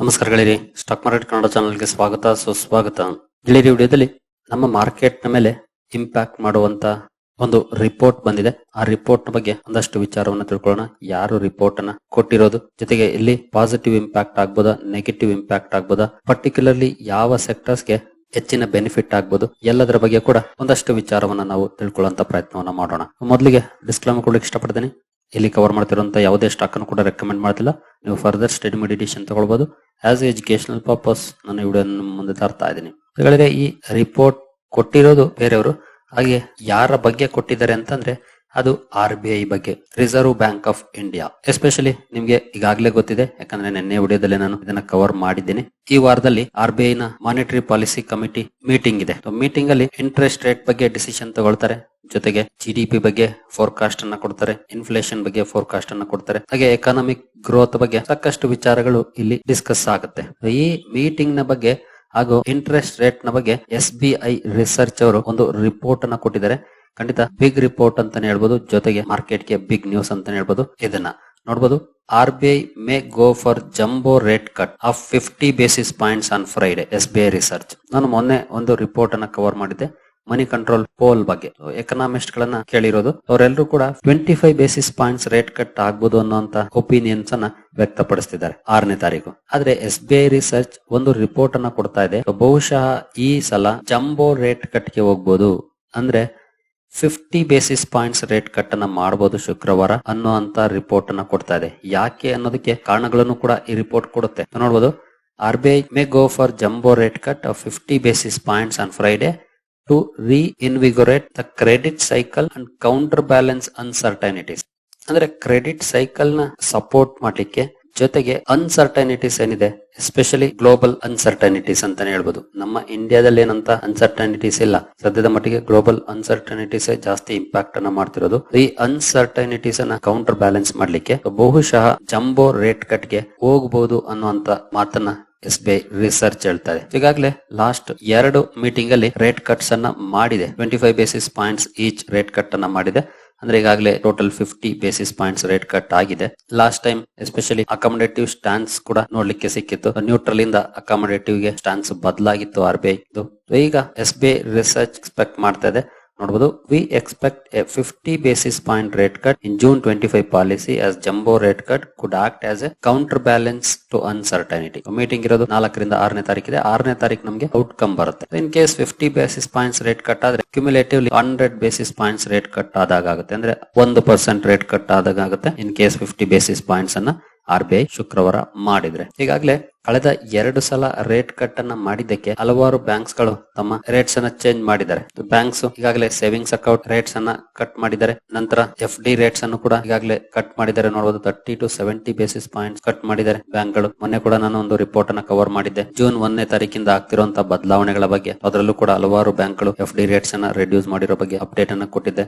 ನಮಸ್ಕಾರಗಳಿರಿ stock market Kannada ಚಾನಲ್ಗೆ ಸ್ವಾಗತ. ಸುಸ್ವಾಗತ. ಗೆಳೆಯರಿ, ವಿಡಿಯೋದಲ್ಲಿ ನಮ್ಮ ಮಾರ್ಕೆಟ್ನ ಮೇಲೆ ಇಂಪ್ಯಾಕ್ಟ್ ಮಾಡುವಂತ ಒಂದು ರಿಪೋರ್ಟ್ ಬಂದಿದೆ. ಆ ರಿಪೋರ್ಟ್ನ ಬಗ್ಗೆ ಒಂದಷ್ಟು ವಿಚಾರವನ್ನ ತಿಳ್ಕೊಳ್ಳೋಣ. ಯಾರು ರಿಪೋರ್ಟ್ ಅನ್ನ ಕೊಟ್ಟಿರೋದು? ಜೊತೆಗೆ ಇಲ್ಲಿ ಪಾಸಿಟಿವ್ ಇಂಪ್ಯಾಕ್ಟ್ ಆಗ್ಬೋದಾ? ನೆಗೆಟಿವ್ ಇಂಪ್ಯಾಕ್ಟ್ ಆಗ್ಬೋದಾ? ಪರ್ಟಿಕ್ಯುಲರ್ಲಿ ಯಾವ ಸೆಕ್ಟರ್ಸ್ಗೆ ಹೆಚ್ಚಿನ ಬೆನಿಫಿಟ್ ಆಗ್ಬೋದು? ಎಲ್ಲದರ ಬಗ್ಗೆ ಕೂಡ ಒಂದಷ್ಟು ವಿಚಾರವನ್ನ ನಾವು ತಿಳ್ಕೊಳ್ಳುವಂತ ಪ್ರಯತ್ನವನ್ನ ಮಾಡೋಣ. ಮೊದಲಿಗೆ ಡಿಸ್ಕ್ಲೈಮರ್ ಕೊಡ್ಲಿಕ್ಕೆ ಇಷ್ಟಪಡ್ತೀನಿ. ಇಲ್ಲಿ ಕವರ್ ಮಾಡ್ತಿರೋಂಥ ಯಾವುದೇ ಸ್ಟಾಕ್ ಅನ್ನು ಕೂಡ ರೆಕಮೆಂಡ್ ಮಾಡ್ತಿಲ್ಲ. ನೀವು ಫರ್ದರ್ ಸ್ಟಡಿ ಮೆಡಿಟೇಷನ್ ತಗೊಳ್ಬಹುದು ಆಸ್ ಎಜುಕೇಶನಲ್ ಪರ್ಪಸ್ ನಾನು ವಿಡಿಯೋ ಮುಂದೆ ತರ್ತಾ ಇದ್ದೀನಿ. ಈ ರಿಪೋರ್ಟ್ ಕೊಟ್ಟಿರೋದು ಬೇರೆಯವರು. ಹಾಗೆ ಯಾರ ಬಗ್ಗೆ ಕೊಟ್ಟಿದ್ದಾರೆ ಅಂತಂದ್ರೆ ಅದು ಆರ್ ಬಿ ಐ ಬಗ್ಗೆ reserve bank of India especially ನಿಮ್ಗೆ ಈಗಾಗಲೇ ಗೊತ್ತಿದೆ, ಯಾಕಂದ್ರೆ ನಿನ್ನೆ ವಿಡಿಯೋದಲ್ಲಿ ನಾನು ಇದನ್ನ ಕವರ್ ಮಾಡಿದ್ದೀನಿ. ಈ ವಾರದಲ್ಲಿ ಆರ್ ಬಿ ಐ ನ ಮಾನಿಟರಿ ಪಾಲಿಸಿ ಕಮಿಟಿ ಮೀಟಿಂಗ್ ಇದೆ. ಮೀಟಿಂಗ್ ಅಲ್ಲಿ ಇಂಟ್ರೆಸ್ಟ್ ರೇಟ್ ಬಗ್ಗೆ ಡಿಸಿಷನ್ ತಗೊಳ್ತಾರೆ, ಜೊತೆಗೆ ಜಿ ಡಿ ಪಿ ಬಗ್ಗೆ ಫೋರ್ಕಾಸ್ಟ್ ಅನ್ನ ಕೊಡ್ತಾರೆ ಇನ್ಫ್ಲೇಷನ್ ಬಗ್ಗೆ ಫೋರ್ಕಾಸ್ಟ್ ಅನ್ನ ಕೊಡ್ತಾರೆ, ಹಾಗೆ ಎಕನಾಮಿಕ್ ಗ್ರೋತ್ ಬಗ್ಗೆ ಸಾಕಷ್ಟು ವಿಚಾರಗಳು ಇಲ್ಲಿ ಡಿಸ್ಕಸ್ ಆಗುತ್ತೆ. ಈ ಮೀಟಿಂಗ್ನ ಬಗ್ಗೆ ಹಾಗೂ ಇಂಟ್ರೆಸ್ಟ್ ರೇಟ್ನ ಬಗ್ಗೆ ಎಸ್ ಬಿ ಐ ರಿಸರ್ಚ್ ಅವರು ಒಂದು ರಿಪೋರ್ಟ್ ಅನ್ನ ಕೊಟ್ಟಿದ್ದಾರೆ. ಖಂಡಿತ ಬಿಗ್ ರಿಪೋರ್ಟ್ ಅಂತಾನೆ ಹೇಳ್ಬೋದು. ಜೊತೆಗೆ ಮಾರ್ಕೆಟ್ಗೆ ಬಿಗ್ ನ್ಯೂಸ್ ಅಂತಾನೆ ಹೇಳ್ಬೋದು. ಇದನ್ನ ನೋಡ್ಬೋದು. R B I may go for jumbo rate cut of fifty basis points on Friday S B I research ನಾನು ಮೊನ್ನೆ ಒಂದು ರಿಪೋರ್ಟ್ ಅನ್ನ ಕವರ್ ಮಾಡಿದ್ದೆ. ಮನಿ ಕಂಟ್ರೋಲ್ ಪೋಲ್ ಬಗ್ಗೆ. ಎಕನಾಮಿಸ್ಟ್ ಗಳನ್ನ ಕೇಳಿರೋದು. ಅವರೆಲ್ಲರೂ ಕೂಡ twenty five basis points rate cut ಆಗ್ಬೋದು ಅನ್ನುವಂತ ಒಪಿನಿಯನ್ಸ್ ಅನ್ನ ವ್ಯಕ್ತಪಡಿಸ್ತಿದ್ದಾರೆ ಆರನೇ ತಾರೀಕು. ಆದ್ರೆ ಎಸ್ ಬಿ ಐ ರಿಸರ್ಚ್ ಒಂದು ರಿಪೋರ್ಟ್ ಅನ್ನ ಕೊಡ್ತಾ ಇದೆ. ಬಹುಶಃ ಈ ಸಲ ಜಂಬೋ ರೇಟ್ ಕಟ್ಗೆ ಹೋಗ್ಬೋದು. ಅಂದ್ರೆ fifty basis points rate cut ಅನ್ನ ಮಾಡಬಹುದು ಶುಕ್ರವಾರ ಅನ್ನುವಂತ ರಿಪೋರ್ಟ್ ಅನ್ನ ಕೊಡ್ತಾ ಇದೆ. ಯಾಕೆ ಅನ್ನೋದಕ್ಕೆ ಕಾರಣಗಳನ್ನು ಕೂಡ ಈ ರಿಪೋರ್ಟ್ ಕೊಡುತ್ತೆ. ನೋಡಬಹುದು R B I may go for jumbo rate cut of fifty basis points on Friday to reinvigorate the credit cycle and counterbalance uncertainties ಅಂದ್ರೆ ಕ್ರೆಡಿಟ್ ಸೈಕಲ್ನ ಸಪೋರ್ಟ್ ಮಾಡ್ಲಿಕ್ಕೆ ಜೊತೆಗೆ ಅನ್ಸರ್ಟನಿಟೀಸ್ ಏನಿದೆ ಎಸ್ಪೆಷಲಿ ಗ್ಲೋಬಲ್ ಅನ್ಸರ್ಟನಿಟೀಸ್ ಅಂತಾನೆ ಹೇಳ್ಬೋದು. ನಮ್ಮ ಇಂಡಿಯಾದಲ್ಲಿ ಏನಂತ ಅನ್ಸರ್ಟನಿಟೀಸ್ ಇಲ್ಲ. ಸದ್ಯದ ಮಟ್ಟಿಗೆ ಗ್ಲೋಬಲ್ ಅನ್ಸರ್ಟನಿಟೀಸ್ ಜಾಸ್ತಿ ಇಂಪ್ಯಾಕ್ಟ್ ಅನ್ನ ಮಾಡ್ತಿರೋದು. ಈ ಅನ್ಸರ್ಟನಿಟೀಸ್ ಅನ್ನ ಕೌಂಟರ್ ಬ್ಯಾಲೆನ್ಸ್ ಮಾಡ್ಲಿಕ್ಕೆ ಬಹುಶಃ ಜಂಬೋ ರೇಟ್ ಕಟ್ಗೆ ಹೋಗಬಹುದು ಅನ್ನುವಂತ ಮಾತನ್ನ ಎಸ್ ಬಿ ಐ ರಿಸರ್ಚ್ ಹೇಳ್ತಾರೆ ಈಗಾಗಲೇ ಲಾಸ್ಟ್ ಎರಡು ಮೀಟಿಂಗ್ ಅಲ್ಲಿ ರೇಟ್ ಕಟ್ಸ್ ಅನ್ನ ಮಾಡಿದೆ. Twenty five basis points each rate cut ಅನ್ನ ಮಾಡಿದೆ. ಅಂದ್ರೆ ಈಗಾಗಲೇ total fifty basis points rate cut ಆಗಿದೆ. Last time especially accommodative stance ಕೂಡ ನೋಡ್ಲಿಕ್ಕೆ ಸಿಕ್ಕಿತ್ತು. ನ್ಯೂಟ್ರಲ್ ಇಂದ ಅಕಾಮಡೇಟಿವ್ಗೆ ಸ್ಟಾನ್ಸ್ ಬದಲಾಗಿತ್ತು ಆರ್ ಬಿ ಐ ಈಗ S B I research expect ಮಾಡ್ತಾ ಇದೆ. ನೋಡಬಹುದು we expect a fifty basis point rate cut in June twenty five policy as jumbo rate cut could act as a counter balance to uncertainty meeting ಇರೋದು ನಾಲ್ಕರಿಂದ ಆರನೇ ತಾರೀಕಿದೆ. ಆರನೇ ತಾರೀಕು ನಮಗೆ ಔಟ್ಕಮ್ ಬರುತ್ತೆ. In case fifty basis points rate cut ಆದ್ರೆ cumulatively hundred basis points rate cut ಆದಾಗ ಆಗುತ್ತೆ ಅಂದ್ರೆ ಒಂದು ಪರ್ಸೆಂಟ್ ರೇಟ್ ಕಟ್ ಆದಾಗ ಆಗುತ್ತೆ in case fifty basis points ಅನ್ನ ಆರ್ ಬಿ ಐ ಶುಕ್ರವಾರ ಮಾಡಿದ್ರೆ. ಈಗಾಗಲೇ ಕಳೆದ ಎರಡು ಸಲ ರೇಟ್ ಕಟ್ ಅನ್ನ ಮಾಡಿದ್ದಕ್ಕೆ ಹಲವಾರು ಬ್ಯಾಂಕ್ಸ್ಗಳು ತಮ್ಮ ರೇಟ್ಸ್ ಅನ್ನ ಚೇಂಜ್ ಮಾಡಿದ್ದಾರೆ. ಬ್ಯಾಂಕ್ಸ್ ಈಗಾಗಲೇ ಸೇವಿಂಗ್ಸ್ ಅಕೌಂಟ್ ರೇಟ್ಸ್ ಅನ್ನ ಕಟ್ ಮಾಡಿದ್ದಾರೆ. ನಂತರ ಎಫ್ ಡಿ ರೇಟ್ಸ್ ಅನ್ನು ಕೂಡ ಈಗಾಗಲೇ ಕಟ್ ಮಾಡಿದ್ದಾರೆ. ನೋಡಬಹುದು thirty to seventy basis points cut ಮಾಡಿದ್ದಾರೆ ಬ್ಯಾಂಕ್ಗಳು ಮೊನ್ನೆ ಕೂಡ ನಾನು ಒಂದು ರಿಪೋರ್ಟ್ ಅನ್ನ ಕವರ್ ಮಾಡಿದ್ದೆ. ಜೂನ್ ಒಂದನೇ ತಾರೀಕಿಂದ ಆಗ್ತಿರುವಂತಹ ಬದಲಾವಣೆಗಳ ಬಗ್ಗೆ. ಅದರಲ್ಲೂ ಕೂಡ ಹಲವಾರು ಬ್ಯಾಂಕ್ಗಳು ಎಫ್ ಡಿ ರೇಟ್ಸ್ ಅನ್ನ ರೆಡ್ಯೂಸ್ ಮಾಡಿರೋ ಬಗ್ಗೆ ಅಪ್ಡೇಟ್ ಅನ್ನ ಕೊಟ್ಟಿದ್ದೆ.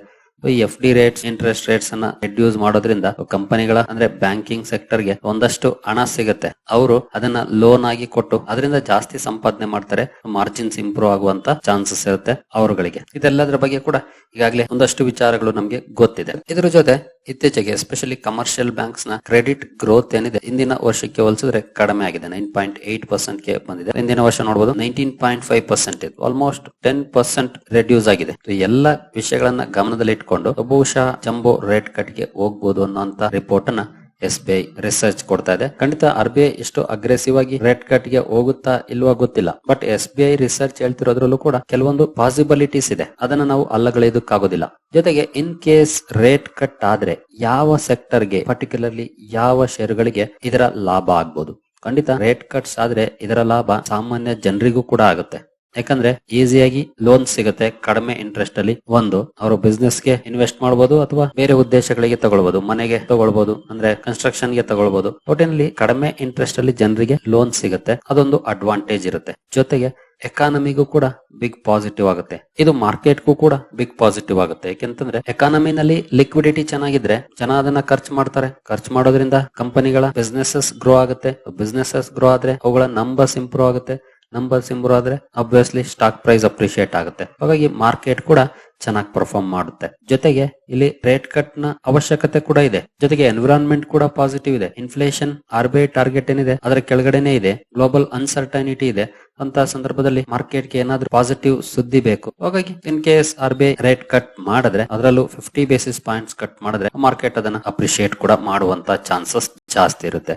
F D rates interest rates ಅನ್ನ ರೆಡ್ಯೂಸ್ ಮಾಡೋದ್ರಿಂದ ಕಂಪನಿಗಳ, ಅಂದ್ರೆ ಬ್ಯಾಂಕಿಂಗ್ ಸೆಕ್ಟರ್ಗೆ ಒಂದಷ್ಟು ಹಣ ಸಿಗುತ್ತೆ. ಅವರು ಅದನ್ನ ಲೋನ್ ಆಗಿ ಕೊಟ್ಟು ಅದರಿಂದ ಜಾಸ್ತಿ ಸಂಪಾದನೆ ಮಾಡ್ತಾರೆ ಮಾರ್ಜಿನ್ಸ್ ಇಂಪ್ರೂವ್ ಆಗುವಂತ ಚಾನ್ಸಸ್ ಇರುತ್ತೆ ಅವರುಗಳಿಗೆ. ಇದೆಲ್ಲದರ ಬಗ್ಗೆ ಕೂಡ ಈಗಾಗಲೇ ಒಂದಷ್ಟು ವಿಚಾರಗಳು ನಮಗೆ ಗೊತ್ತಿದೆ. ಇದರ ಜೊತೆ ಇತ್ತೀಚೆಗೆ ಎಸ್ಪೆಷಲಿ ಕಮರ್ಷಿಯಲ್ ಬ್ಯಾಂಕ್ಸ್ನ ಕ್ರೆಡಿಟ್ ಗ್ರೋತ್ ಏನಿದೆ, ಇಂದಿನ ವರ್ಷಕ್ಕೆ ಹೋಲಿಸಿದ್ರೆ ಕಡಿಮೆ ಆಗಿದೆ. ನೈನ್ ಪಾಯಿಂಟ್ ಏಟ್ ಪರ್ಸೆಂಟ್ಗೆ ಬಂದಿದೆ. ಇಂದಿನ ವರ್ಷ ನೋಡಬಹುದು ನೈನ್ಟೀನ್ ಪಾಯಿಂಟ್ ಫೈವ್ ಪರ್ಸೆಂಟ್ ಇದೆ ಆಲ್ಮೋಸ್ಟ್ ಟೆನ್ ಪರ್ಸೆಂಟ್ ರೆಡ್ಯೂಸ್ ಆಗಿದೆ. ಎಲ್ಲ ವಿಷಯಗಳನ್ನ ಗಮನದಲ್ಲಿ ಇಟ್ಕೊಂಡು ಬಹುಶಃ ಜಂಬೋ ರೇಟ್ ಕಟ್ಗೆ ಹೋಗ್ಬೋದು ಅನ್ನೋ ರಿಪೋರ್ಟ್ ಅನ್ನ ಎಸ್ ಬಿ ಐ ರಿಸರ್ಚ್ ಕೊಡ್ತಾ ಇದೆ. ಖಂಡಿತ ಆರ್ ಬಿ ಐ ಎಷ್ಟು ಅಗ್ರೆಸಿವ್ ಆಗಿ ರೇಟ್ ಕಟ್ಗೆ ಹೋಗುತ್ತಾ ಇಲ್ವಾ ಗೊತ್ತಿಲ್ಲ. But S B I research ಹೇಳ್ತಿರೋದ್ರಲ್ಲೂ ಕೂಡ ಕೆಲವೊಂದು ಪಾಸಿಬಿಲಿಟೀಸ್ ಇದೆ. ಅದನ್ನ ನಾವು ಅಲ್ಲಗಳೆಯೋದಕ್ಕಾಗೋದಿಲ್ಲ. ಜೊತೆಗೆ ಇನ್ ಕೇಸ್ ರೇಟ್ ಕಟ್ ಆದ್ರೆ ಯಾವ ಸೆಕ್ಟರ್ಗೆ ಪರ್ಟಿಕ್ಯುಲರ್ಲಿ ಯಾವ ಷೇರುಗಳಿಗೆ ಇದರ ಲಾಭ ಆಗ್ಬಹುದು ಖಂಡಿತ ರೇಟ್ ಕಟ್ಸ್ ಆದ್ರೆ ಇದರ ಲಾಭ ಸಾಮಾನ್ಯ ಜನರಿಗೂ ಕೂಡ ಆಗುತ್ತೆ. ಯಾಕಂದ್ರೆ ಈಸಿಯಾಗಿ ಲೋನ್ ಸಿಗುತ್ತೆ ಕಡಿಮೆ ಇಂಟ್ರೆಸ್ಟ್ ಅಲ್ಲಿ. ಒಂದು, ಅವರು ಬಿಸ್ನೆಸ್ಗೆ ಇನ್ವೆಸ್ಟ್ ಮಾಡಬಹುದು ಅಥವಾ ಬೇರೆ ಉದ್ದೇಶಗಳಿಗೆ ತಗೊಳ್ಬಹುದು ಮನೆಗೆ ತಗೊಳ್ಬಹುದು ಅಂದ್ರೆ ಕನ್ಸ್ಟ್ರಕ್ಷನ್ಗೆ ತಗೊಳ್ಬಹುದು ಒಟ್ಟಿನಲ್ಲಿ ಕಡಿಮೆ ಇಂಟ್ರೆಸ್ಟ್ ಅಲ್ಲಿ ಜನರಿಗೆ ಲೋನ್ ಸಿಗುತ್ತೆ. ಅದೊಂದು ಅಡ್ವಾಂಟೇಜ್ ಇರುತ್ತೆ. ಜೊತೆಗೆ ಎಕಾನಮಿಗೂ ಕೂಡ ಬಿಗ್ ಪಾಸಿಟಿವ್ ಆಗುತ್ತೆ. ಇದು ಮಾರ್ಕೆಟ್ಗೂ ಕೂಡ ಬಿಗ್ ಪಾಸಿಟಿವ್ ಆಗುತ್ತೆ. ಯಾಕೆಂತಂದ್ರೆ ಎಕಾನಮಿನಲ್ಲಿ ಲಿಕ್ವಿಡಿಟಿ ಚೆನ್ನಾಗಿದ್ರೆ ಜನ ಅದನ್ನ ಖರ್ಚು ಮಾಡ್ತಾರೆ. ಖರ್ಚು ಮಾಡೋದ್ರಿಂದ ಕಂಪನಿಗಳ ಬಿಸ್ನೆಸಸ್ ಗ್ರೋ ಆಗುತ್ತೆ. ಬಿಸ್ನೆಸಸ್ ಗ್ರೋ ಆದ್ರೆ ಅವುಗಳ ನಂಬರ್ಸ್ ಇಂಪ್ರೂವ್ ಆಗುತ್ತೆ. ನಂಬರ್ಸ್ ಇಂಪ್ರೂವ್ ಆದ್ರೆ ಅಬ್ವಿಯಸ್ಲಿ ಸ್ಟಾಕ್ ಪ್ರೈಸ್ ಅಪ್ರಿಶಿಯೇಟ್ ಆಗುತ್ತೆ. ಹಾಗಾಗಿ ಮಾರ್ಕೆಟ್ ಕೂಡ ಚೆನ್ನಾಗಿ ಪರ್ಫಾರ್ಮ್ ಮಾಡುತ್ತೆ. ಜೊತೆಗೆ ಇಲ್ಲಿ ರೇಟ್ ಕಟ್ನ ಅವಶ್ಯಕತೆ ಕೂಡ ಇದೆ. ಜೊತೆಗೆ ಎನ್ವಿರಾನ್ಮೆಂಟ್ ಕೂಡ ಪಾಸಿಟಿವ್ ಇದೆ. Inflation R B I target ಏನಿದೆ, ಅದರ ಕೆಳಗಡೆನೆ ಇದೆ. ಗ್ಲೋಬಲ್ ಅನ್ಸರ್ಟನಿಟಿ ಇದೆ. ಅಂತ ಸಂದರ್ಭದಲ್ಲಿ ಮಾರ್ಕೆಟ್ಗೆ ಏನಾದ್ರೂ ಪಾಸಿಟಿವ್ ಸುದ್ದಿ ಬೇಕು. ಹಾಗಾಗಿ in case R B I rate cut ಮಾಡಿದ್ರೆ ಅದರಲ್ಲೂ ಫಿಫ್ಟಿ ಬೇಸಿಸ್ ಪಾಯಿಂಟ್ಸ್ ಕಟ್ ಮಾಡಿದ್ರೆ ಮಾರ್ಕೆಟ್ ಅದನ್ನ ಅಪ್ರಿಶಿಯೇಟ್ ಕೂಡ ಮಾಡುವಂತ ಚಾನ್ಸಸ್ ಜಾಸ್ತಿ ಇರುತ್ತೆ.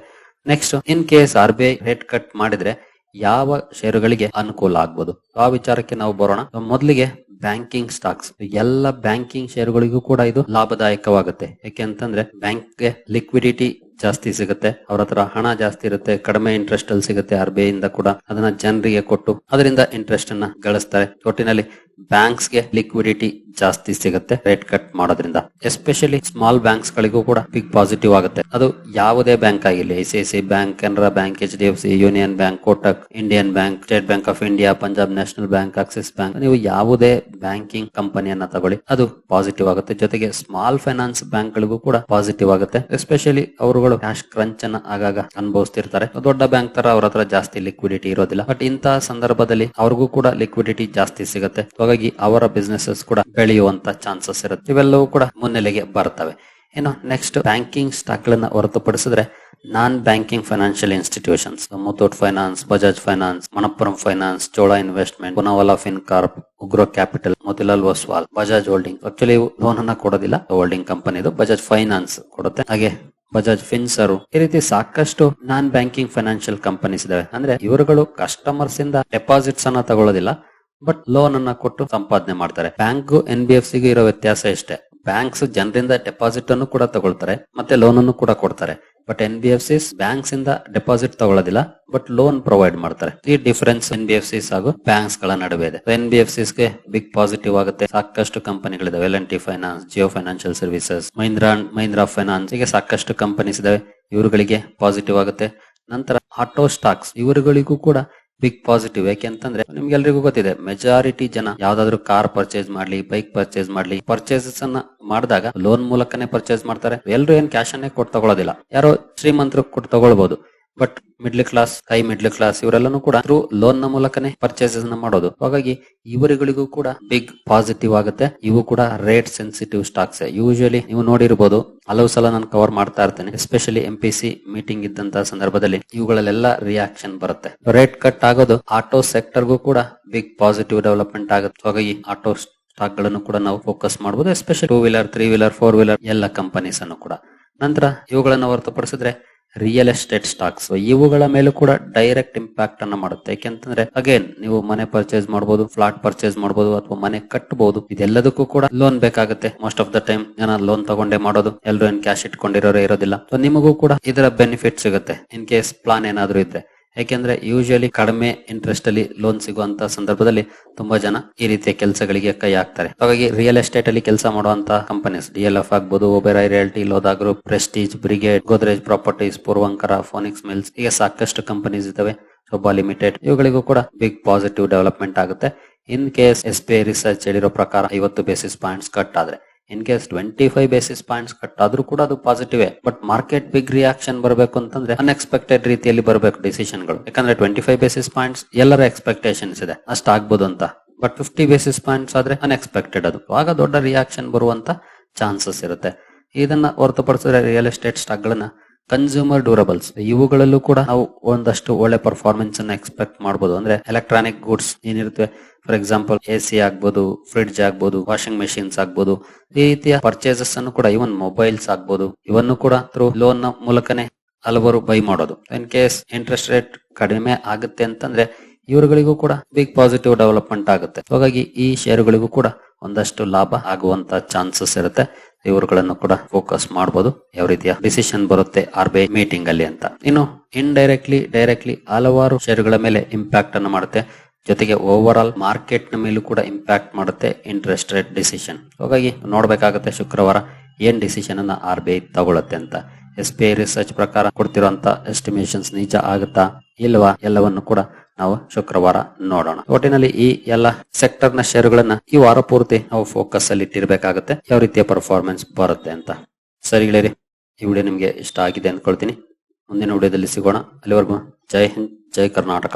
Next in case R B I rate cut ಮಾಡಿದ್ರೆ ಯಾವ ಷೇರುಗಳಿಗೆ ಅನುಕೂಲ ಆಗ್ಬೋದು? ಆ ವಿಚಾರಕ್ಕೆ ನಾವು ಬರೋಣ. ಮೊದಲಿಗೆ ಬ್ಯಾಂಕಿಂಗ್ ಸ್ಟಾಕ್ಸ್. ಎಲ್ಲ ಬ್ಯಾಂಕಿಂಗ್ ಷೇರುಗಳಿಗೂ ಕೂಡ ಇದು ಲಾಭದಾಯಕವಾಗುತ್ತೆ. ಯಾಕೆ ಅಂತಂದ್ರೆ ಬ್ಯಾಂಕ್ಗೆ ಲಿಕ್ವಿಡಿಟಿ ಜಾಸ್ತಿ ಸಿಗುತ್ತೆ. ಅವ್ರ ಹತ್ರ ಹಣ ಜಾಸ್ತಿ ಇರುತ್ತೆ. ಕಡಿಮೆ ಇಂಟ್ರೆಸ್ಟ್ ಅಲ್ಲಿ ಸಿಗುತ್ತೆ ಆರ್ ಬಿ ಐ ಇಂದ ಕೂಡ. ಅದನ್ನ ಜನರಿಗೆ ಕೊಟ್ಟು ಅದರಿಂದ ಇಂಟ್ರೆಸ್ಟ್ ಅನ್ನ ಗಳಿಸ್ತಾರೆ. ಒಟ್ಟಿನಲ್ಲಿ ಬ್ಯಾಂಕ್ಸ್ಗೆ ಲಿಕ್ವಿಡಿಟಿ ಜಾಸ್ತಿ ಸಿಗುತ್ತೆ, ರೇಟ್ ಕಟ್ ಮಾಡೋದ್ರಿಂದ. ಎಸ್ಪೆಷಲಿ ಸ್ಮಾಲ್ ಬ್ಯಾಂಕ್ಸ್ ಗಳಿಗೂ ಕೂಡ ಬಿಗ್ ಪಾಸಿಟಿವ್ ಆಗುತ್ತೆ. ಅದು ಯಾವುದೇ ಬ್ಯಾಂಕ್ ಆಗಿರಲಿ I C I C bank, Canara bank, H D F C, union bank, Kotak, Indian bank, state bank of India, Punjab national bank, Axis bank, ನೀವು ಯಾವುದೇ banking ಕಂಪನಿಯನ್ನ ತಗೊಳ್ಳಿ, ಅದು ಪಾಸಿಟಿವ್ ಆಗುತ್ತೆ. ಜೊತೆಗೆ ಸ್ಮಾಲ್ ಫೈನಾನ್ಸ್ ಬ್ಯಾಂಕ್ ಗಳಿಗೂ ಕೂಡ ಪಾಸಿಟಿವ್ ಆಗುತ್ತೆ. ಎಸ್ಪೆಷಲಿ ಅವರುಗಳು ಕ್ಯಾಶ್ ಕ್ರಂಚ್ ಅನ್ನ ಆಗಾಗ ಅನುಭವಿಸ್ತಿರ್ತಾರೆ. ದೊಡ್ಡ ಬ್ಯಾಂಕ್ ತರ ಅವ್ರ ಹತ್ರ ಜಾಸ್ತಿ ಲಿಕ್ವಿಡಿಟಿ ಇರೋದಿಲ್ಲ. ಬಟ್ ಇಂತಹ ಸಂದರ್ಭದಲ್ಲಿ ಅವ್ರಿಗೂ ಕೂಡ ಲಿಕ್ವಿಡಿಟಿ ಜಾಸ್ತಿ ಸಿಗುತ್ತೆ. ಹಾಗಾಗಿ ಅವರ ಬಿಸ್ನೆಸಸ್ ಕೂಡ ಬೆಳೆಯುವಂತ ಚಾನ್ಸಸ್ ಇರುತ್ತೆ. ಇವೆಲ್ಲವೂ ಕೂಡ ಮುನ್ನೆಲೆಗೆ ಬರ್ತವೆ. ಇನ್ನು ನೆಕ್ಸ್ಟ್ ಬ್ಯಾಂಕಿಂಗ್ ಸ್ಟಾಕ್ ಗಳನ್ನ ಹೊರತುಪಡಿಸಿದ್ರೆ non banking financial institutions Muthoot finance Bajaj finance Manappuram finance Chola investment Poonawalla fincorp Ugro capital Motilal Oswal Bajaj holding actually loan ಅನ್ನ ಕೊಡೋದಿಲ್ಲ ಹೋಲ್ಡಿಂಗ್ ಕಂಪನಿ ಇದು. ಬಜಾಜ್ ಫೈನಾನ್ಸ್ ಕೊಡುತ್ತೆ. ಹಾಗೆ ಬಜಾಜ್ ಫಿನ್ಸರು ಈ ರೀತಿ ಸಾಕಷ್ಟು ನಾನ್ ಬ್ಯಾಂಕಿಂಗ್ ಫೈನಾನ್ಷಿಯಲ್ ಕಂಪನೀಸ್ ಇದಾವೆ. ಅಂದ್ರೆ ಇವರುಗಳು ಕಸ್ಟಮರ್ಸ್ ಇಂದ ಡೆಪಾಸಿಟ್ಸ್ ಅನ್ನ ತಗೊಳ್ಳೋದಿಲ್ಲ ಬಟ್ ಲೋನ್ ಅನ್ನ ಕೊಟ್ಟು ಸಂಪಾದನೆ ಮಾಡ್ತಾರೆ. ಬ್ಯಾಂಕ್ ಎನ್ ಬಿ ಎಫ್ ಸಿಗೆ ಇರೋ ವ್ಯತ್ಯಾಸ ಇಷ್ಟೇ. ಬ್ಯಾಂಕ್ಸ್ ಜನರಿಂದ ಡೆಪಾಸಿಟ್ ಅನ್ನು ಕೂಡ ತಗೊಳ್ತಾರೆ, ಮತ್ತೆ ಲೋನ್ ಅನ್ನು ಕೂಡ ಕೊಡ್ತಾರೆ. But N B F Cs banks ಇಂದ ಡೆಪಾಸಿಟ್ ತಗೊಳ್ಳೋದಿಲ್ಲ, ಬಟ್ ಲೋನ್ ಪ್ರೊವೈಡ್ ಮಾಡ್ತಾರೆ. ಈ difference N B F Cs ಹಾಗೂ ಬ್ಯಾಂಕ್ಸ್ಗಳ ನಡುವೆ ಇದೆ. ಎನ್ ಬಿ ಎಫ್ ಸಿಸ್ಗೆ ಬಿಗ್ ಪಾಸಿಟಿವ್ ಆಗುತ್ತೆ. ಸಾಕಷ್ಟು ಕಂಪನಿಗಳಿದಾವೆ. L N T finance Jio financial services Mahindra Mahindra finance ಹೀಗೆ ಸಾಕಷ್ಟು ಕಂಪನೀಸ್ ಇದಾವೆ. ಇವರುಗಳಿಗೆ ಪಾಸಿಟಿವ್ ಆಗುತ್ತೆ. ನಂತರ ಆಟೋ ಸ್ಟಾಕ್ಸ್, ಇವರುಗಳಿಗೂ ಕೂಡ ಬಿಗ್ ಪಾಸಿಟಿವ್ ಯಾಕೆ ಅಂತಂದ್ರೆ ನಿಮ್ಗೆಲ್ರಿಗೂ ಗೊತ್ತಿದೆ ಮೆಜಾರಿಟಿ ಜನ ಯಾವ್ದಾದ್ರು ಕಾರ್ ಪರ್ಚೇಸ್ ಮಾಡ್ಲಿ ಬೈಕ್ ಪರ್ಚೇಸ್ ಮಾಡ್ಲಿ ಪರ್ಚೇಸಸ್ ಅನ್ನ ಮಾಡಿದಾಗ ಲೋನ್ ಮೂಲಕನೇ ಪರ್ಚೇಸ್ ಮಾಡ್ತಾರೆ. ಎಲ್ರು ಏನ್ ಕ್ಯಾಶ್ ಅನ್ನೇ ಕೊಟ್ಟು ತಗೊಳ್ಳೋದಿಲ್ಲ ಯಾರೋ ಶ್ರೀಮಂತರು ಕೊಟ್ಟು ತಗೊಳ್ಬಹುದು but middle class high middle class ಇವರೆಲ್ಲನೂ ಕೂಡ ಲೋನ್ನ ಮೂಲಕನೇ ಪರ್ಚೇಸಸ್ನ ಮಾಡೋದು. ಹಾಗಾಗಿ ಇವರುಗಳಿಗೂ ಕೂಡ ಬಿಗ್ ಪಾಸಿಟಿವ್ ಆಗುತ್ತೆ. ಇವು ಕೂಡ ರೇಟ್ ಸೆನ್ಸಿಟಿವ್ ಸ್ಟಾಕ್ಸ್ ಯೂಶಲಿ ನೀವು ನೋಡಿರ್ಬೋದು, ಹಲವು ಸಲ ನಾನು ಕವರ್ ಮಾಡ್ತಾ ಇರ್ತೇನೆ. Especially M P C meeting ಇದ್ದಂತ ಸಂದರ್ಭದಲ್ಲಿ ಇವುಗಳಲ್ಲೆಲ್ಲ ರಿಯಾಕ್ಷನ್ ಬರುತ್ತೆ. ರೇಟ್ ಕಟ್ ಆಗೋದು ಆಟೋ ಸೆಕ್ಟರ್ಗೂ ಕೂಡ ಬಿಗ್ ಪಾಸಿಟಿವ್ ಡೆವಲಪ್ಮೆಂಟ್ ಆಗುತ್ತೆ. ಹಾಗಾಗಿ ಆಟೋ ಸ್ಟಾಕ್ಗಳನ್ನು ಕೂಡ ನಾವು ಫೋಕಸ್ ಮಾಡಬಹುದು especially two wheeler three wheeler four wheeler ಎಲ್ಲ ಕಂಪನೀಸ್ ಅನ್ನು ಕೂಡ. ನಂತರ ಇವುಗಳನ್ನು ಹೊರತುಪಡಿಸಿದ್ರೆ ರಿಯಲ್ ಎಸ್ಟೇಟ್ ಸ್ಟಾಕ್ಸ್ ಇವುಗಳ ಮೇಲೂ ಕೂಡ ಡೈರೆಕ್ಟ್ ಇಂಪ್ಯಾಕ್ಟ್ ಅನ್ನ ಮಾಡುತ್ತೆ. ಯಾಕೆಂತಂದ್ರೆ ಅಗೇನ್ ನೀವು ಮನೆ ಪರ್ಚೇಸ್ ಮಾಡಬಹುದು ಫ್ಲಾಟ್ ಪರ್ಚೇಸ್ ಮಾಡಬಹುದು ಅಥವಾ ಮನೆ ಕಟ್ಟಬಹುದು ಇದೆಲ್ಲದಕ್ಕೂ ಕೂಡ ಲೋನ್ ಬೇಕಾಗುತ್ತೆ. ಮೋಸ್ಟ್ ಆಫ್ ದ ಟೈಮ್ ಜನ ಲೋನ್ ತಗೊಂಡೇ ಮಾಡೋದು. ಎಲ್ಲರೂ ಏನ್ ಕ್ಯಾಶ್ ಇಟ್ಕೊಂಡಿರೋರೇ ಇರೋದಿಲ್ಲ. ನಿಮಗೂ ಕೂಡ ಇದರ ಬೆನಿಫಿಟ್ ಸಿಗುತ್ತೆ. ಇನ್ ಕೇಸ್ ಪ್ಲಾನ್ ಏನಾದ್ರೂ ಇದ್ರೆ. ಯಾಕೆಂದ್ರೆ ಯೂಶಲಿ ಕಡಿಮೆ ಇಂಟ್ರೆಸ್ಟ್ ಅಲ್ಲಿ ಲೋನ್ ಸಿಗುವಂತ ಸಂದರ್ಭದಲ್ಲಿ ತುಂಬಾ ಜನ ಈ ರೀತಿಯ ಕೆಲಸಗಳಿಗೆ ಕೈ ಹಾಕ್ತಾರೆ. ಹಾಗಾಗಿ ರಿಯಲ್ ಎಸ್ಟೇಟ್ ಅಲ್ಲಿ ಕೆಲಸ ಮಾಡುವಂತ ಕಂಪನೀಸ್ ಡಿ ಎಲ್ ಎಫ್ ಆಗ್ಬೋದು Oberoi realty Lodha group Prestige Brigade Godrej properties Puravankara Phoenix mills ಹೀಗೆ ಸಾಕಷ್ಟು ಕಂಪನೀಸ್ ಇದಾವೆ ಶೋಭಾ ಲಿಮಿಟೆಡ್ ಇವುಗಳಿಗೂ ಕೂಡ ಬಿಗ್ ಪಾಸಿಟಿವ್ ಡೆವಲಪ್ಮೆಂಟ್ ಆಗುತ್ತೆ. In case S B research ಹೇಳಿರೋ ಪ್ರಕಾರ ಐವತ್ತು ಬೇಸಿಸ್ ಪಾಯಿಂಟ್ಸ್ ಕಟ್ ಆದ್ರೆ. In case twenty five basis points cut ಆದ್ರೂ ಕೂಡ ಅದು positive but market big reaction ಬರಬೇಕು ಅಂತಂದ್ರೆ ಅನ್ಎಕ್ಸ್ಪೆಕ್ಟೆಡ್ ರೀತಿಯಲ್ಲಿ ಬರಬೇಕು ಡಿಸಿಷನ್ಗಳು ಯಾಕಂದ್ರೆ ಟ್ವೆಂಟಿ ಫೈವ್ ಬೇಸಿಸ್ ಪಾಯಿಂಟ್ಸ್ ಎಲ್ಲರ ಎಕ್ಸ್ಪೆಕ್ಟೇಷನ್ಸ್ ಇದೆ. ಅಷ್ಟ ಆಗ್ಬೋದು ಅಂತ. ಬಟ್ ಫಿಫ್ಟಿ ಬೇಸಿಸ್ ಪಾಯಿಂಟ್ಸ್ ಆದ್ರೆ ಅನ್ಎಕ್ಸ್ಪೆಕ್ಟೆಡ್ ಅದು. ಆಗ ದೊಡ್ಡ ರಿಯಾಕ್ಷನ್ ಬರುವಂತ ಚಾನ್ಸಸ್ ಇರುತ್ತೆ. ಇದನ್ನ ಹೊರತುಪಡಿಸಿದ್ರೆ ರಿಯಲ್ ಎಸ್ಟೇಟ್ ಸ್ಟಾಕ್ ಗಳನ್ನ ಕನ್ಸ್ಯೂಮರ್ ಡ್ಯೂರಬಲ್ಸ್ ಇವುಗಳಲ್ಲೂ ಕೂಡ ನಾವು ಒಂದಷ್ಟು ಒಳ್ಳೆ ಪರ್ಫಾರ್ಮೆನ್ಸ್ ಅನ್ನ ಎಕ್ಸ್ಪೆಕ್ಟ್ ಮಾಡಬಹುದು ಅಂದ್ರೆ ಎಲೆಕ್ಟ್ರಾನಿಕ್ ಗೂಡ್ಸ್ ಏನಿರುತ್ತೆ? ಫಾರ್ ಎಕ್ಸಾಂಪಲ್ ಎ ಸಿ ಆಗ್ಬೋದು ಫ್ರಿಡ್ಜ್ ಆಗ್ಬೋದು ವಾಷಿಂಗ್ ಮೆಷಿನ್ಸ್ ಆಗ್ಬೋದು, ಈ ರೀತಿಯ ಪರ್ಚೇಸಸ್ ಅನ್ನು ಕೂಡ ಇವನ್ ಮೊಬೈಲ್ಸ್ ಆಗ್ಬೋದು. ಇವನ್ನು ಕೂಡ ಥ್ರೂ ಲೋನ್ ಮೂಲಕನೇ ಹಲವರು ಬೈ ಮಾಡೋದು. ಇನ್ ಕೇಸ್ ಇಂಟ್ರೆಸ್ಟ್ ರೇಟ್ ಕಡಿಮೆ ಆಗುತ್ತೆ ಅಂತಂದ್ರೆ ಇವರುಗಳಿಗೂ ಕೂಡ ಬಿಗ್ ಪಾಸಿಟಿವ್ ಡೆವಲಪ್ಮೆಂಟ್ ಆಗುತ್ತೆ. ಹಾಗಾಗಿ ಈ ಶೇರುಗಳಿಗೂ ಕೂಡ ಒಂದಷ್ಟು ಲಾಭ ಆಗುವಂತ ಚಾನ್ಸಸ್ ಇರುತ್ತೆ. ಇವರುಗಳನ್ನು ಕೂಡ ಫೋಕಸ್ ಮಾಡಬಹುದು ಯಾವ ರೀತಿಯ ಡಿಸಿಷನ್ ಬರುತ್ತೆ ಆರ್ ಬಿ ಐ ಮೀಟಿಂಗ್ ಅಲ್ಲಿ ಅಂತ. ಇನ್ನು ಇಂಡೈರೆಕ್ಟ್ಲಿ ಡೈರೆಕ್ಟ್ಲಿ ಹಲವಾರು ಷೇರುಗಳ ಮೇಲೆ ಇಂಪ್ಯಾಕ್ಟ್ ಅನ್ನು ಮಾಡುತ್ತೆ. ಜೊತೆಗೆ ಓವರ್ ಆಲ್ ಮಾರ್ಕೆಟ್ನ ಮೇಲೂ ಕೂಡ ಇಂಪ್ಯಾಕ್ಟ್ ಮಾಡುತ್ತೆ ಇಂಟ್ರೆಸ್ಟ್ ರೇಟ್ ಡಿಸಿಷನ್ ಹಾಗಾಗಿ ನೋಡ್ಬೇಕಾಗುತ್ತೆ ಶುಕ್ರವಾರ ಏನ್ ಡಿಸಿಷನ್ ಅನ್ನ ಆರ್ ಬಿ ಐ ತಗೊಳುತ್ತೆ ಅಂತ. ಎಸ್ ಬಿ ಐ ರಿಸರ್ಚ್ ಪ್ರಕಾರ ಕೊಡ್ತಿರುವಂತ ಎಸ್ಟಿಮೇಷನ್ಸ್ ನಿಜ ಆಗುತ್ತಾ ಇಲ್ವಾ ಎಲ್ಲವನ್ನು ಕೂಡ ನಾವು ಶುಕ್ರವಾರ ನೋಡೋಣ. ಒಟ್ಟಿನಲ್ಲಿ ಈ ಎಲ್ಲ ಸೆಕ್ಟರ್ನ ಷೇರುಗಳನ್ನ ಈ ವಾರ ಪೂರ್ತಿ ನಾವು ಫೋಕಸ್ ಅಲ್ಲಿ ಇಟ್ಟಿರ್ಬೇಕಾಗುತ್ತೆ. ಯಾವ ರೀತಿಯ ಪರ್ಫಾರ್ಮೆನ್ಸ್ ಬರುತ್ತೆ ಅಂತ. ಸರಿ ಗೆಳೆಯರಿ, ಈ ವಿಡಿಯೋ ನಿಮ್ಗೆ ಇಷ್ಟ ಆಗಿದೆ ಅಂದ್ಕೊಳ್ತೀನಿ ಮುಂದಿನ ವಿಡಿಯೋದಲ್ಲಿ ಸಿಗೋಣ. ಅಲ್ಲಿವರೆಗೂ ಜೈ ಹಿಂದ್, ಜೈ ಕರ್ನಾಟಕ.